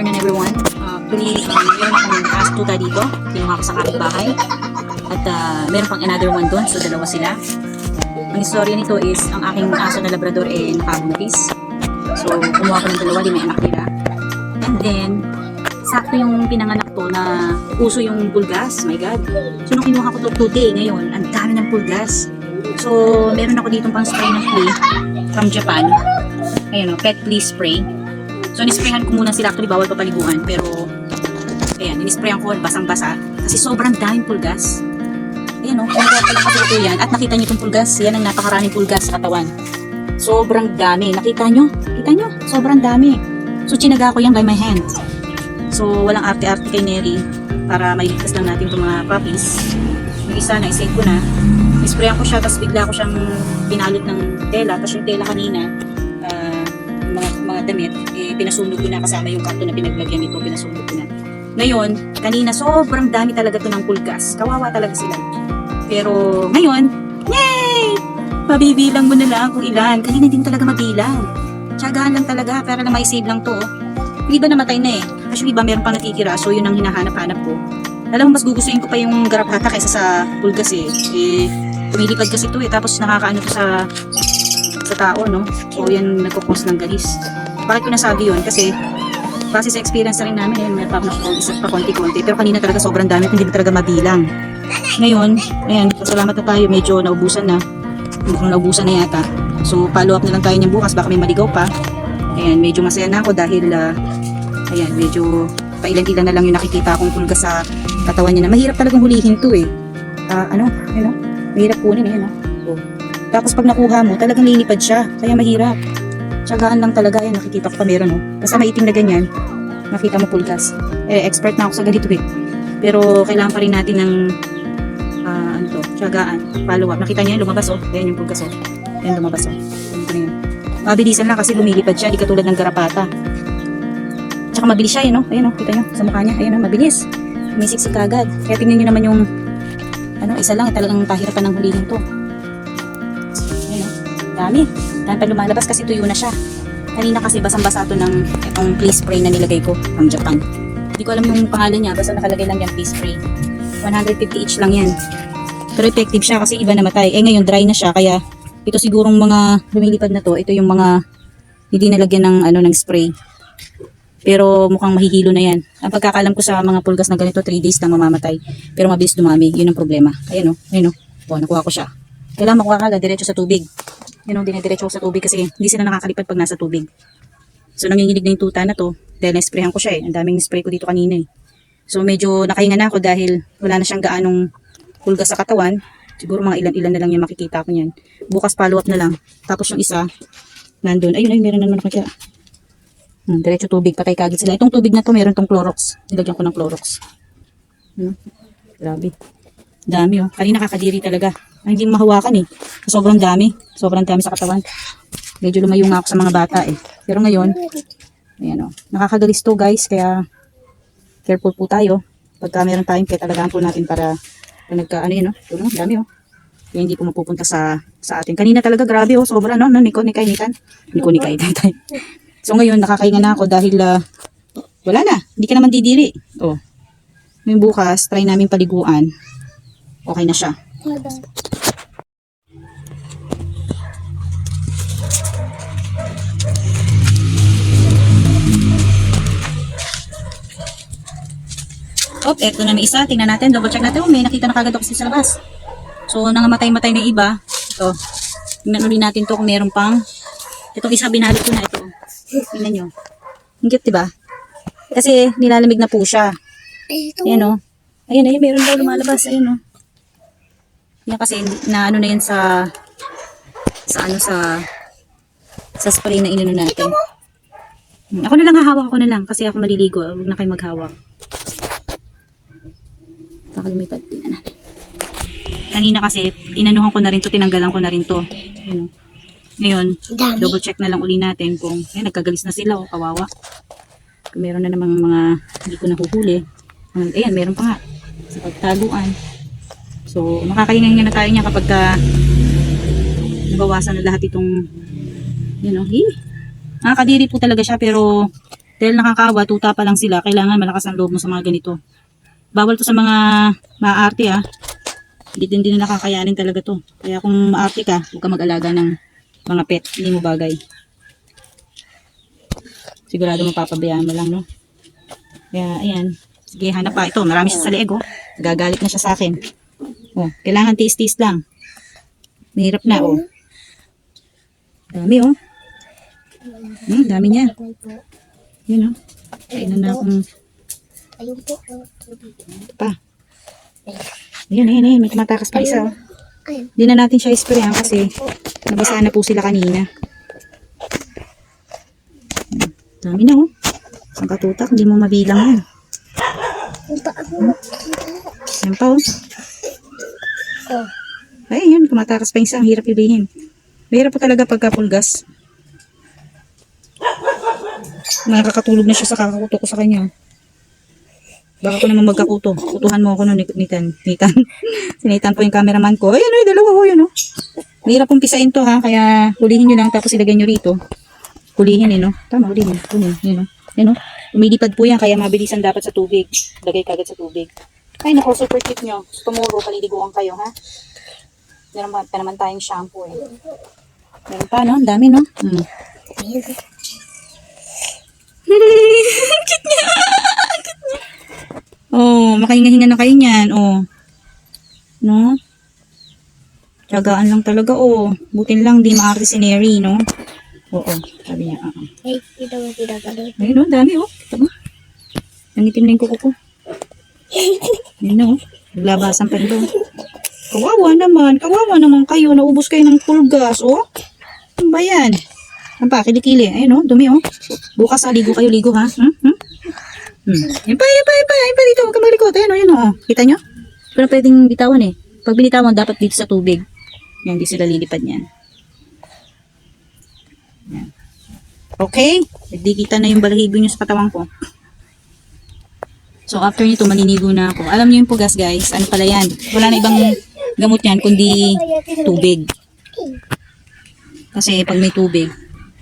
afternoon everyone. Uh, actually, um, meron akong ask tuta dito. Kinuha ko sa kapitbahay. At uh, meron pang another one doon. So, dalawa sila. Ang istorya nito is, ang aking aso na labrador eh nakabuntis. So, kumuha ko ng dalawa, di may anak nila. And then, sakto yung pinanganak to na uso yung pulgas. My God. So, nung kinuha ko to today, ngayon, ang dami ng pulgas. So, meron ako dito pang spray ng flea from Japan. Ayun o, pet flea spray. So, nisprayhan ko muna sila. Actually, bawal papaliguan. Pero, ayan, inisprayan ko basang-basa. Kasi sobrang daming pulgas. Ayan o, kung kaya pala kasi ito yan. At nakita niyo itong pulgas. Yan ang napakaraming pulgas sa katawan. Sobrang dami. Nakita nyo? Kita nyo? Sobrang dami. So, chinaga ko yan by my hand. So, walang arte-arte kay Neri para mailigtas lang natin itong mga puppies. Yung isa na, isave ko na. Isprayan ko siya, tapos bigla ko siyang pinalot ng tela. Tapos yung tela kanina, mga, mga damit, eh, pinasunog ko na kasama yung karton na pinaglagyan nito, pinasunog ko na. Ngayon, kanina sobrang dami talaga to ng pulgas. Kawawa talaga sila. Pero ngayon, yay! Mabibilang mo na lang kung ilan. Kanina din talaga mabilang. Tsagaan lang talaga, para lang may-save lang to. oh. Yung iba namatay na eh. Actually, iba meron pa natitira, so yun ang hinahanap-hanap ko. Alam mo, mas gugustuhin ko pa yung garapata kaysa sa pulgas eh. Eh, tumilipad kasi ito eh, tapos nakakaano to sa sa tao, no? So, yan nagkukos ng galis. Bakit ko nasabi yun? Kasi, base sa experience na rin namin, eh, may pa ako isa pa konti-konti. Pero kanina talaga sobrang dami, hindi ko talaga mabilang. Ngayon, ayan, salamat na tayo, medyo naubusan na. Mukhang naubusan na yata. So, follow up na lang tayo niyan bukas, baka may maligaw pa. Ayan, medyo masaya na ako dahil, ah, ayan, medyo pailan-ilan na lang yung nakikita akong pulga sa katawan niya na mahirap talagang hulihin to eh. Ah, ano, ano, mahirap kunin eh, no? So, tapos pag nakuha mo, talagang lilipad siya. Kaya mahirap. Tsagaan lang talaga yan. Nakikita ko pa meron, no? Basta maitim na ganyan, nakita mo pulgas. Eh, expert na ako sa ganito eh. Pero kailangan pa rin natin ng ah, ano to, tsagaan, follow up. Nakita niyo lumabas oh. Ayan yung pulgas oh. Ayan lumabas oh. Ayan ko na. Mabilisan lang kasi lumilipad siya, di katulad ng garapata. Tsaka mabilis siya, yun oh. Ayan oh, kita niyo sa mukha niya. Ayan oh, mabilis. Umisiksik agad. Kaya tingnan niyo naman yung ano, isa lang, eh, talagang pahirapan ng hulihin to. Oh, dami. Dami pa lumalabas kasi tuyo na siya. Kanina kasi basang-basa to ng itong play spray na nilagay ko from Japan. Hindi ko alam yung pangalan niya, basta nakalagay lang yan play spray. 150 each lang yan. Pero effective siya kasi iba namatay. Eh ngayon dry na siya kaya ito sigurong mga lumilipad na to, ito yung mga hindi nalagyan ng ano ng spray. Pero mukhang mahihilo na yan. Ang pagkakalam ko sa mga pulgas na ganito, 3 days lang mamamatay. Pero mabilis dumami, yun ang problema. Ayan o, ayun o. O, nakuha ko siya. Kailangan makuha ka agad, diretso sa tubig. Yun o, dinediretso ko sa tubig kasi hindi sila nakakalipad pag nasa tubig. So nanginginig na yung tuta na to dahil na-sprayhan ko siya eh. Ang daming spray ko dito kanina eh. So medyo nakahinga na ako dahil wala na siyang gaanong pulgas sa katawan. Siguro mga ilan-ilan na lang yung makikita ko niyan. Bukas follow up na lang. Tapos yung isa, nandun. Ayun, ayun, meron na naman siya. Hmm, diretso tubig, patay kagad sila. Itong tubig na to, meron tong Clorox. Nilagyan ko ng Clorox. Hmm, grabe. Dami oh. Kanina kakadiri talaga. Ay, hindi mahawakan eh. Sobrang dami. Sobrang dami sa katawan. Medyo lumayo nga ako sa mga bata eh. Pero ngayon, ayan oh. Nakakagalis to guys, kaya careful po tayo. Pagka meron tayong pet, talagaan po natin para pag nagka, ano yun, Yun, oh, dami, oh. Kaya hindi po mapupunta sa sa atin. Kanina talaga grabe, oh, sobra, no, no, Niko, Nikay, Nikan. Niko, Nikay, Nikay. So ngayon, nakakahinga na ako dahil, ah, wala na, hindi ka naman didiri. Oh. Yung bukas, try namin paliguan. Okay na siya. Oh, eto na na isa. Tingnan natin. Double check natin. Oh, may nakita na kagad ako sa labas. So, nangamatay-matay na iba. Ito. Tingnan ulit natin to kung meron pang. Itong isa binalik ko na ito. Tingnan nyo. Ang cute, diba? Kasi nilalamig na po siya. Ayan o. Ayan, ayan. Meron daw lumalabas. Ayan o. Yan kasi na ano na yan sa sa ano sa sa spray na inano natin. Hmm, Ako na lang hahawak ako na lang kasi ako maliligo. Huwag na kayo maghawak. Baka lumipad. Tingnan natin. Kanina kasi, inanuhan ko na rin to, tinanggalan ko na rin to. Ayun. Ngayon, double check na lang uli natin kung, ay, nagkagalis na sila, oh, kawawa. Kung meron na namang mga hindi ko nahuhuli. Um, ayan, meron pa nga. Sa pagtaguan. So, makakahinga na tayo niya kapag ka nabawasan na lahat itong, yun o, eh, nakakadiri po talaga siya pero Dahil nakakawa, tuta pa lang sila, kailangan malakas ang loob mo sa mga ganito. Bawal to sa mga maaarte ah. Hindi din din nakakayanin talaga to. Kaya kung maarte ka, huwag ka mag-alaga ng mga pet. Hindi mo bagay. Sigurado mapapabayaan mo lang, no? Kaya, ayan. Sige, hanap pa. Ito, marami siya sa leeg, oh. Gagalit na siya sa akin. Oh, kailangan tiis-tiis lang. Mahirap na, oh. Dami, oh. Hmm, dami niya. Yun, oh. Kainan na akong Ayun po. pa. Ayan, ayan, ayan. May tumatakas pa isa, oh. Hindi na natin siya isprayan kasi nabasaan na po sila kanina. Hmm, Dami na, oh. Ang katutak, hindi mo mabilang yan. Punta ako. Yan pa, oh. Oh. Ay, yun, tumatakas pa isa. Ang hirap ibihin. Mahirap po talaga pagka pulgas. Nakakatulog na siya sa kakakuto ko sa kanya. Baka ko naman magkakuto. Kutuhan mo ako nun, ni- Nitan. Nitan. Sinitan po yung cameraman ko. Ayan, ay, dalawa ko, yun, oh. Mahirap pong pisain to, ha. Kaya, hulihin nyo lang, tapos ilagay nyo rito. Hulihin, eh, no? Tama, hulihin. Hulihin, yun, no? Yun, no? Umilipad po yan, kaya mabilisan dapat sa tubig. Lagay kagad sa tubig. Ay, nako, super cute nyo. Tomorrow, paliliguan kayo, ha? Meron pa, naman tayong shampoo, eh. Meron pa, no? Ang dami, no? Hmm. Cute niya! Oh, makahinga-hinga na kayo niyan, oh. No? Tiyagaan lang talaga, oh. Butin lang, di maarte si Neri, no? Oo, sabi niya, ah. ah. Ay, kita mo pinagano. Ayun, oh, dami, oh. Kita mo? Nangitim na yung kuko ko. Ayun, oh. Naglabasan pa rin Kawawa naman. Kawawa naman kayo. Naubos kayo ng pulgas, oh. Ano ba yan? Ano pa? Kilikili. Ayun, oh. Dumi, oh. Bukas, ah, ligo kayo, ligo, ha? Hmm? Hmm? Hmm. Yan pa, yan pa, yan pa. Yan pa dito. Huwag ka maglikot. Ayun, oh, yun, oh. Kita nyo? Pero pwedeng bitawan, eh. Pag binitawan, dapat dito sa tubig. Yan, di sila lilipad niyan. Yan. Okay? Hindi kita na yung balahibo nyo sa katawan ko. So, after nito, malinigo na ako. Alam niyo yung pugas, guys. Ano pala yan? Wala na ibang gamot yan, kundi tubig. Kasi pag may tubig,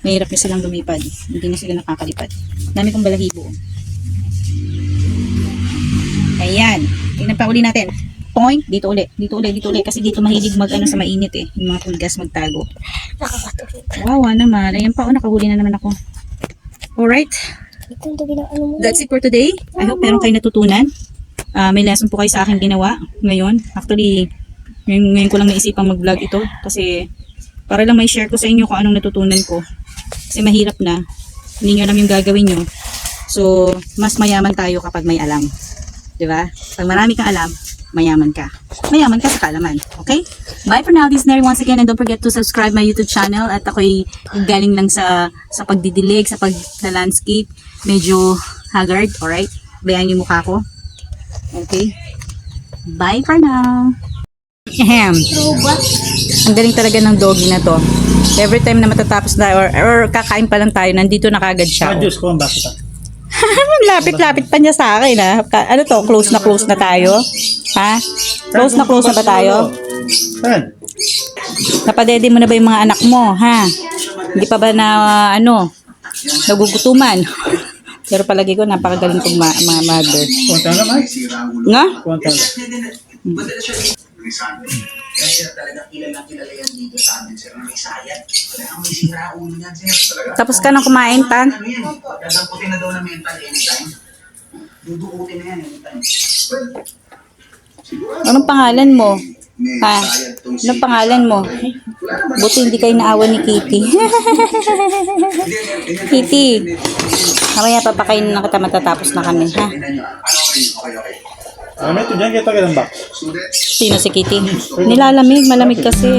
mahirap na silang lumipad. Hindi na sila nakakalipad. Dami kong balahibo. Ayan. Tingnan pa uli natin. Point, dito uli. Dito uli, dito uli. Kasi dito mahilig mag ano sa mainit eh. Yung mga pulgas magtago. Wawa naman. Ayan pa, oh, nakahuli na naman ako. Alright. Ano. That's it for today. I hope meron kayo natutunan. Ah, may lesson po kayo sa akin ginawa ngayon. Actually, ngayon, ngayon ko lang naisipang mag-vlog ito kasi para lang may share ko sa inyo kung anong natutunan ko. Kasi mahirap na. Hindi nyo alam yung gagawin nyo. So, mas mayaman tayo kapag may alam. 'Di ba? Pag marami kang alam, mayaman ka. Mayaman ka sa kaalaman. Okay? Bye for now. This is Neri once again and don't forget to subscribe my YouTube channel at ako'y galing lang sa sa pagdidilig, sa pag-landscape. Medyo haggard, alright? Bayan yung mukha ko. Okay? Bye for now. Ahem. Ang galing talaga ng doggy na to. Every time na matatapos na or, or kakain pa lang tayo, nandito na kagad siya. Ah, Diyos ko, bakit ah? Lapit-lapit pa niya sa akin ha. Ka- Ano to? Close na close na tayo? Ha? Close na close na ba tayo? Saan? Napadede mo na ba yung mga anak mo? Ha? Hindi pa ba na ano? Nagugutuman? Pero palagi ko napakagaling kong ma- mga mother. Kuwanta na, Mike? Nga? Kuwanta na. Kaya sir, talagang kilalang kilala yan dito sa amin, sir, na may sayat. Talagang may sira ulo niyan, sir. Talaga? Tapos ka nang kumain, Tan? Ano yan? Dadamputin na daw na mental anytime. Dudukutin na yan anytime. Anong pangalan mo? Ha? Anong pangalan mo? Buti hindi kayo naawa ni Kitty. Kitty, mamaya papakainin na kita matatapos na kami, ha? Ano okay, okay, okay. May ito dyan, kita ka ng box. Sino si Kitty? Nilalamig, malamig kasi.